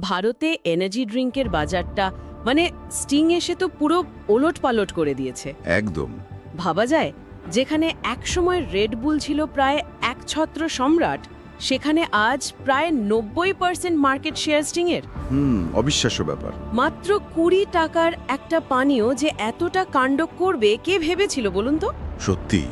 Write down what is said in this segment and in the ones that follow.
ভারতে এনার্জি ড্রিঙ্কের বাজারটা মানে স্টিং এসে তো পুরো ওলট পালট করে দিয়েছে। একদম। ভাবা যায় যেখানে একসময় রেড বুল ছিল প্রায় একছত্র সম্রাট সেখানে আজ প্রায় নব্বই পার্সেন্ট মার্কেট শেয়ার স্টিংয়ের হুম অবিশ্বাস্য ব্যাপার। মাত্র কুড়ি টাকার একটা পানীয় যে এতটা কাণ্ড করবে কে ভেবেছিল বলুন তো? সত্যি।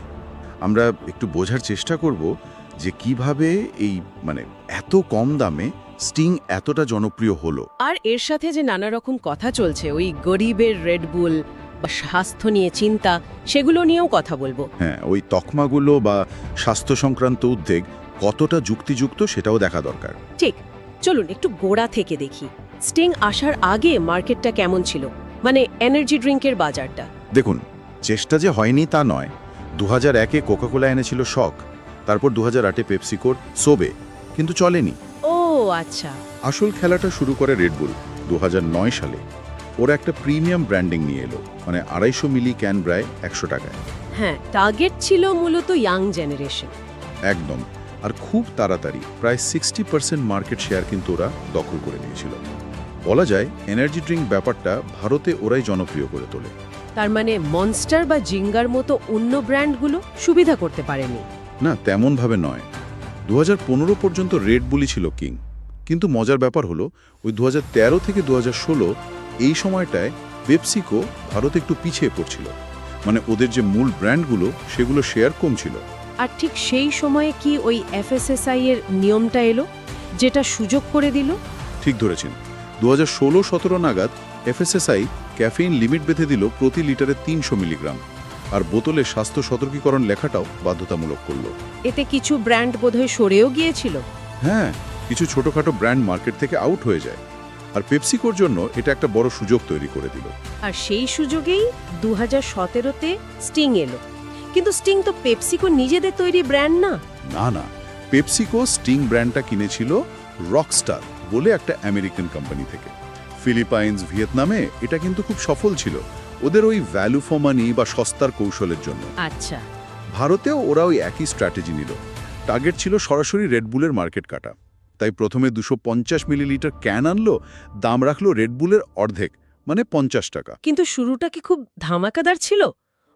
আমরা একটু বোঝার চেষ্টা করব যে কীভাবে এই মানে এত কম দামে স্টিং এতটা জনপ্রিয় হলো। আর এর সাথে যে নানা রকম কথা চলছে ওই গরিবের রেডবুল বা স্বাস্থ্য নিয়ে চিন্তা সেগুলো নিয়েও কথা বলব। হ্যাঁ ওই তকমাগুলো বা স্বাস্থ্য সংক্রান্ত উদ্বেগ কতটা যুক্তিযুক্ত সেটাও দেখা দরকার। ঠিক চলুন একটু গোড়া থেকে দেখি। স্টিং আসার আগে মার্কেটটা কেমন ছিল? মানে এনার্জি ড্রিঙ্কের বাজারটা। দেখুন চেষ্টা যে হয়নি তা নয়। দু হাজার একে কোকাকোলা এনেছিল শখ তারপর দু হাজার আটে পেপসিকোর সোবে কিন্তু চলেনি। আচ্ছা। আসল খেলাটা শুরু করে রেডবুল দু হাজার নয় সালে। ওরা একটা প্রিমিয়াম ব্র্যান্ডিং নিয়ে এলো মানে আড়াইশো মিলি ক্যান প্রায় একশো টাকায়। হ্যাঁ টার্গেট ছিল মূলত ইয়াং জেনারেশন একদম আর খুব তাড়াতাড়ি প্রায় সিক্সটি পার্সেন্ট মার্কেট শেয়ার কিন্তু ওরা দখল করে নিয়েছিল। বলা যায় এনার্জি ড্রিঙ্ক ব্যাপারটা ভারতে ওরাই জনপ্রিয় করে তোলে। তার মানে মনস্টার বা জিঙ্গার মতো অন্য ব্র্যান্ডগুলো সুবিধা করতে পারেনি। না তেমনভাবে নয়। দু হাজার পনেরো পর্যন্ত রেড বুলি ছিল কিং। কিন্তু মজার ব্যাপার হলো ওই দু হাজার তেরো থেকে দু হাজার ষোলো এই সময়টায় পেপসিকো ভারতে একটু পিছিয়ে পড়ছিল। মানে ওদের যে মূল ব্র্যান্ডগুলো সেগুলো শেয়ার কম ছিল আর ঠিক সেই সময়ে কি ওই এফএসএসআই এর নিয়মটা এলো যেটা সুযোগ করে দিল? ঠিক ধরেছেন। দু হাজার ষোলো সতেরো নাগাদ এফএসএসআই ক্যাফেইন লিমিট বেঁধে দিল প্রতি লিটারে তিনশো মিলিগ্রাম। আর বোতলে স্বাস্থ্য সতর্কীকরণ লেখাটাও বাধ্যতামূলক করল। এতে কিছু ব্র্যান্ড বোধহয় সরেও গিয়েছিল। হ্যাঁ কিছু ছোটখাটো ব্র্যান্ড মার্কেট থেকে আউট হয়ে যায়। আর পেপসিকোর জন্য এটা একটা বড় সুযোগ তৈরি করে দিল। আর সেই সুযোগেই দু হাজার সতেরোতে স্টিং এলো। কিন্তু স্টিং তো পেপসিকো নিজেদের তৈরি ব্র্যান্ড না। না না পেপসিকো স্টিং ব্র্যান্ডটা কিনেছিল রকস্টার বলে একটা আমেরিকান কোম্পানি থেকে। ফিলিপাইন্স ভিয়েতনামে এটা কিন্তু খুব সফল ছিল। ওদের ওই ভ্যালু ফর মানি বা সস্তার কৌশলের জন্য। আচ্ছা। ভারতেও ওরা ওই একই স্ট্র্যাটেজি নিল। টার্গেট ছিল সরাসরি রেডবুলের মার্কেট কাটা। তাই প্রথমে দুশো পঞ্চাশ মিলিলিটার ক্যান আনলো দাম রাখল রেডবুলের অর্ধেক মানে পঞ্চাশ টাকা। কিন্তু শুরুটা কি খুব ধামাকাদার ছিল?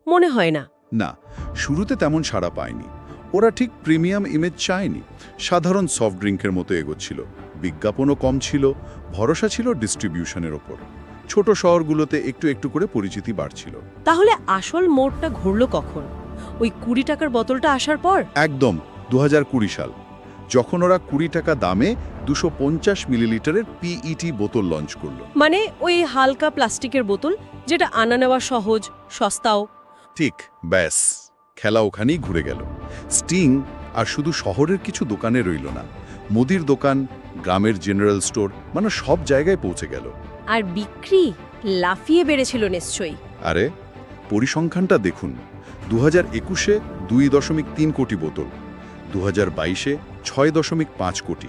মনে হয় না। না শুরুতে তেমন সাড়া পায়নি। ওরা ঠিক প্রিমিয়াম ইমেজ চায়নি। সাধারণ সফট ড্রিঙ্কের মতো এগোচ্ছিল। বিজ্ঞাপনও কম ছিল ভরসা ছিল ডিস্ট্রিবিউশনের ওপর। ছোট শহরগুলোতে একটু একটু করে পরিচিতি বাড়ছিল। তাহলে আসল মোড়টা ঘুরল কখন? ওই কুড়ি টাকার বোতলটা আসার পর? একদম দুহাজার কুড়ি সাল। যখন ওরা কুড়ি টাকা দামে দুশো পঞ্চাশ মিলিলিটারের পিইটি বোতল লঞ্চ করল। মানে ওই হালকা প্লাস্টিকের বোতল যেটা আনা নেওয়া সহজ সস্তাও। ঠিক ব্যাস খেলা ওখানেই ঘুরে গেল। স্টিং আর শুধু শহরের কিছু দোকানে রইল না। মুদির দোকান গ্রামের জেনারেল স্টোর মানে সব জায়গায় পৌঁছে গেল। আর বিক্রি লাফিয়ে বেড়েছিল নিশ্চয়ই। আরে পরিসংখ্যানটা দেখুন। দু হাজার একুশে দুই দশমিক তিন কোটি বোতল দু হাজার বাইশে ছয় দশমিক পাঁচ কোটি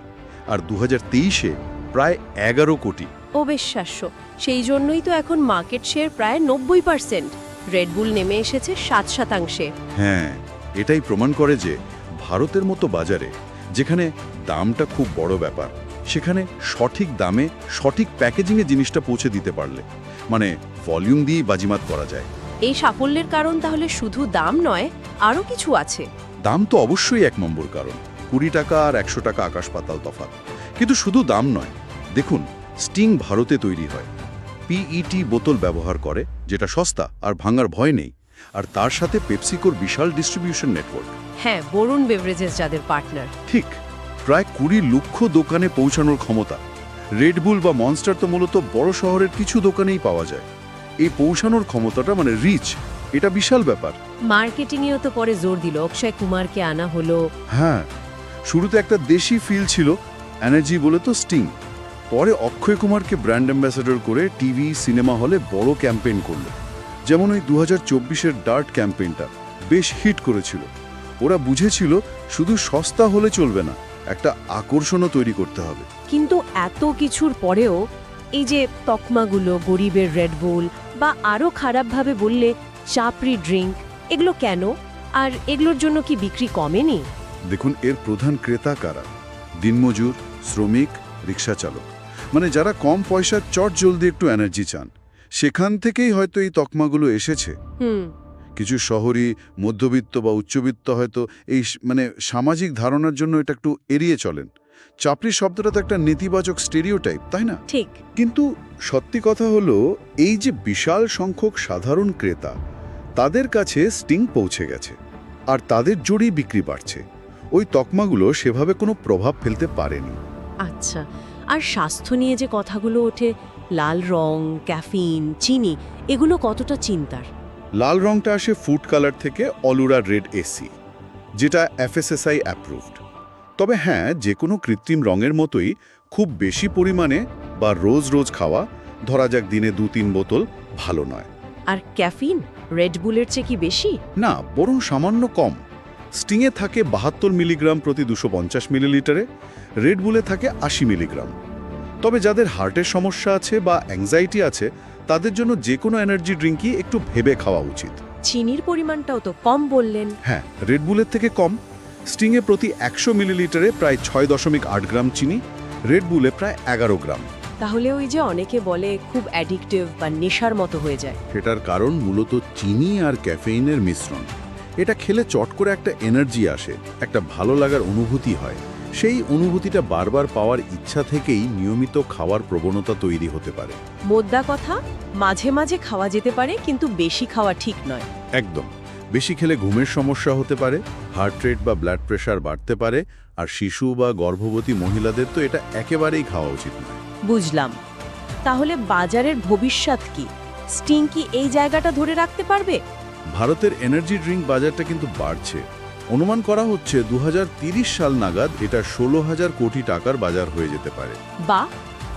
আর দু হাজার তেইশে প্রায় এগারো কোটি। অবিশ্বাস্য। সেই জন্যই তো এখন মার্কেট শেয়ার প্রায় নব্বই পার্সেন্ট রেডবুল নেমে এসেছে সাত শতাংশে। হ্যাঁ এটাই প্রমাণ করে যে ভারতের মতো বাজারে যেখানে দামটা খুব বড় ব্যাপার সেখানে সঠিক দামে সঠিক প্যাকেজিংয়ে জিনিসটা পৌঁছে দিতে পারলে। মানে ভলিউম দিয়েই বাজিমাত করা যায়। এই সাফল্যের কারণ তাহলে শুধু দাম নয় আরও কিছু আছে। দাম তো অবশ্যই এক নম্বর কারণ। কুড়ি টাকা আর একশো টাকা আকাশ পাতাল তফাৎ। কিন্তু শুধু দাম নয়। দেখুন স্টিং ভারতে তৈরি হয়। পিইটি বোতল ব্যবহার করে যেটা সস্তা আর ভাঙার ভয় নেই। আর তার সাথে পেপসিকোর বিশাল ডিস্ট্রিবিউশন নেটওয়ার্ক হ্যাঁ বরুণ বেভারেজেস যাদের পার্টনার ঠিক। প্রায় কুড়ি লক্ষ দোকানে পৌঁছানোর ক্ষমতা। রেডবুল বা মনস্টার তো মূলত বড় শহরের কিছু দোকানেই পাওয়া যায়। এই পৌঁছানোর ক্ষমতাটা মানে রিচ এটা বিশাল ব্যাপার। মার্কেটিংয়েও তো পরে জোর দিল অক্ষয় কুমারকে আনা হলো। হ্যাঁ শুরুতে একটা দেশি ফিল ছিল এনার্জি বলে তো স্টিং পরে অক্ষয় কুমারকে ব্র্যান্ড অ্যাম্বাসেডর করে টিভি সিনেমা হলে বড় ক্যাম্পেইন করল। যেমন ওই দু হাজার চব্বিশের ডার্ট ক্যাম্পেইনটা বেশ হিট করেছিল। ওরা বুঝেছিল শুধু সস্তা হলে চলবে না। একটা আকর্ষণও তৈরি করতে হবে। কিন্তু এত কিছুর পরেও এই যে তকমাগুলো গরিবের রেড রেডবুল বা আরও খারাপভাবে বললে চাপড়ি ড্রিঙ্ক এগুলো কেন? আর এগুলোর জন্য কি বিক্রি কমেনি? দেখুন এর প্রধান ক্রেতা কারা? দিনমজুর শ্রমিক রিক্সা চালক। মানে যারা কম পয়সার চট জলদি একটু এনার্জি চান। সেখান থেকেই হয়তো এই তকমাগুলো এসেছে। হুম। কিছু শহরই মধ্যবিত্ত বা উচ্চবিত্ত হয়তো এই মানে সামাজিক ধারণার জন্য এটা একটু এড়িয়ে চলেন। চাপড়ি শব্দটা তো একটা নেতিবাচক স্টেরিওটাইপ তাই না? ঠিক। কিন্তু সত্যি কথা হলো এই যে বিশাল সংখ্যক সাধারণ ক্রেতা তাদের কাছে স্টিং পৌঁছে গেছে আর তাদের জোরেই বিক্রি বাড়ছে। ওই তকমাগুলো সেভাবে কোনো প্রভাব ফেলতে পারেনি। আচ্ছা আর স্বাস্থ্য নিয়ে যে কথাগুলো ওঠে লাল রং ক্যাফিন চিনি এগুলো কতটা চিন্তার? লাল রংটা আসে ফুড কালার থেকে অলুরা রেড এসি যেটা এফএসএসআই অ্যাপ্রুভড তবে হ্যাঁ যে কোনো কৃত্রিম রঙের মতোই খুব বেশি পরিমাণে বা রোজ রোজ খাওয়া ধরা যাক দিনে দু তিন বোতল ভালো নয়। আর ক্যাফিন? রেড বুলের চেয়ে কি বেশি? না বরং সামান্য কম। স্টিংয়ে থাকে বাহাত্তর মিলিগ্রাম প্রতি দুশো পঞ্চাশ মিলিলিটারে রেড বুলে থাকে আশি মিলিগ্রাম। তবে যাদের হার্টের সমস্যা আছে বা অ্যাংজাইটি আছে তাদের জন্য যে কোনো এনার্জি ড্রিঙ্কই একটু ভেবে খাওয়া উচিত। চিনির পরিমাণটাও তো কম বললেন। হ্যাঁ রেড বুলের থেকে কম। স্টিংয়ে প্রতি একশো মিলিলিটারে প্রায় ছয় দশমিক আট গ্রাম চিনি রেড বুলে প্রায় এগারো গ্রাম। তাহলে ওই যে অনেকে বলে খুব অ্যাডিকটিভ বা নেশার মতো হয়ে যায়। সেটার কারণ মূলত চিনি আর ক্যাফেইনের মিশ্রণ। এটা খেলে চট করে একটা এনার্জি আসে একটা ভালো লাগার অনুভূতি হয়। সেই অনুভূতিটা বারবার পাওয়ার ইচ্ছা থেকেই নিয়মিত খাওয়ার প্রবণতা তৈরি হতে পারে। মোদ্দা কথা মাঝে মাঝে খাওয়া যেতে পারে কিন্তু বেশি খাওয়া ঠিক নয়। একদম। বেশি খেলে ঘুমের সমস্যা হতে পারে হার্ট রেট বা ব্লাড প্রেশার বাড়তে পারে আর শিশু বা গর্ভবতী মহিলাদের তো এটা একেবারেই খাওয়া উচিত নয়। বুঝলাম। তাহলে বাজারের ভবিষ্যৎ কি? স্টিং কি এই জায়গাটা ধরে রাখতে পারবে? ভারতের এনার্জি ড্রিঙ্ক বাজারটা কিন্তু বাড়ছে। অনুমান করা হচ্ছে দু সাল নাগাদ এটা ষোলো হাজার কোটি টাকার বাজার হয়ে যেতে পারে। বা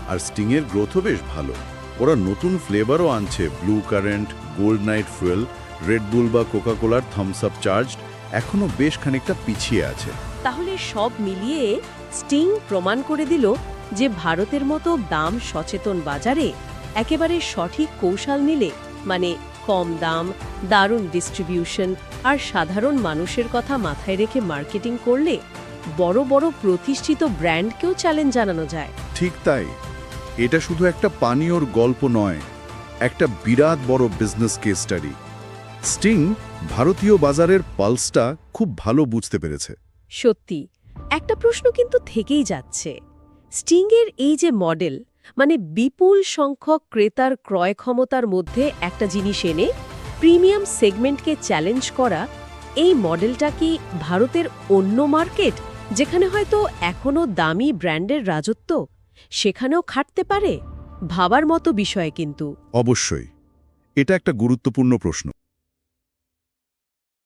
আর স্টিংয়ের গ্রোথও বেশ ভালো। ওরা নতুন ফ্লেভারও আনছে blue current gold night fuel Red Bull বা কোকাকোলার থামস আপ চার্জ এখনও বেশ খানিকটা পিছিয়ে আছে। তাহলে সব মিলিয়ে স্টিং প্রমাণ করে দিল যে ভারতের মতো দাম সচেতন বাজারে একেবারে সঠিক কৌশল নিলে মানে কম দাম দারুণ ডিস্ট্রিবিউশন আর সাধারণ মানুষের কথা মাথায় রেখে মার্কেটিং করলে বড় বড় প্রতিষ্ঠিত ব্র্যান্ডকেও চ্যালেঞ্জ জানানো যায়। ঠিক তাই। এটা শুধু একটা পানীয়র গল্প নয় একটা বিরাট বড় বিজনেস কেস স্টাডি স্টিং ভারতীয় বাজারের পালসটা খুব ভালো বুঝতে পেরেছে। সত্যি একটা প্রশ্ন কিন্তু থেকেই যাচ্ছে। স্টিংয়ের এই যে মডেল মানে বিপুল সংখ্যক ক্রেতার ক্রয় ক্ষমতার মধ্যে একটা জিনিস এনে প্রিমিয়াম সেগমেন্টকে চ্যালেঞ্জ করা এই মডেলটা কি ভারতের অন্য মার্কেট, যেখানে হয়তো এখনও দামি ব্র্যান্ডের রাজত্ব, সেখানেও খাটতে পারে? ভাবার মতো বিষয় কিন্তু। অবশ্যই। এটা একটা গুরুত্বপূর্ণ প্রশ্ন।